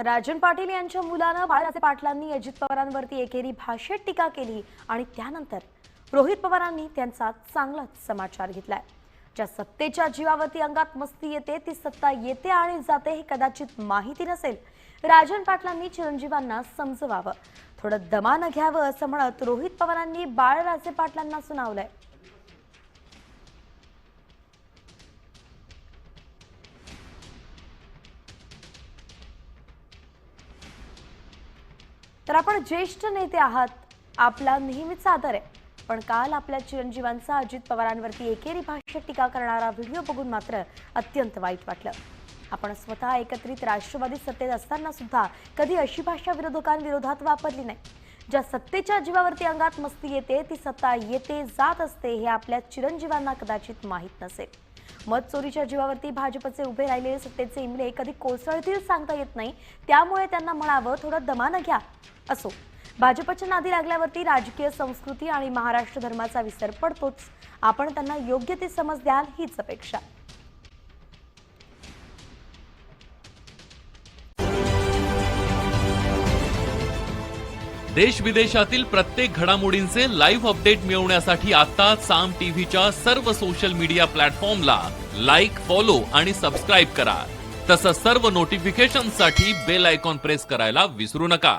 तर राजन पाटील यांच्या मुलानं बाळासाहेब पाटलांनी अजित पवारांवरती एकेरी भाषेत टीका केली आणि त्यानंतर रोहित पवारांनी त्यांचा चांगलाच समाचार घेतलाय. ज्या सत्तेच्या जीवावरती अंगात मस्ती येते ती सत्ता येते आणि जाते हे कदाचित माहिती नसेल राजन पाटलांनी चिरंजीवांना समजवावं. थोडं दमानं घ्यावं असं म्हणत रोहित पवारांनी बाळराजे पाटलांना सुनावलंय. तर आपण ज्येष्ठ नेते आहात. आपला नेहमीच आदर आहे. पण काल आपल्या चिरंजीवांचा अजित पवारांवरती एकेरी भाषेत टीका करणारा व्हिडिओ बघून मात्र अत्यंत वाईट वाटलं. आपण स्वतः एकत्रित राष्ट्रवादी सत्तेत असताना सुद्धा कधी अशी भाषा विरोधकांविरोधात वापरली नाही. ज्या सत्तेच्या जीवावरती अंगात मस्ती येते ती सत्ता येते जात असते हे आपल्या चिरंजीवांना कदाचित माहीत नसेल. मत चोरीच्या जीवावरती भाजपचे उभे राहिलेले सत्तेचे इमले कधी कोसळतील सांगता येत नाही. त्यामुळे त्यांना म्हणावं थोडं दमानं घ्या. असो. भाजपच्या नादी लागल्यावरती राजकीय संस्कृती आणि महाराष्ट्र धर्माचा विसर पडतोच. आपण त्यांना योग्य ते समज द्याल हीच अपेक्षा. देश विदेशातील प्रत्येक घडामोडींचे लाईव्ह अपडेट मिळवण्यासाठी आता साम टीव्हीच्या सर्व सोशल मीडिया प्लॅटफॉर्मला लाईक फॉलो आणि सबस्क्राईब करा. तसंच सर्व नोटिफिकेशनसाठी बेल आयकॉन प्रेस करायला विसरू नका.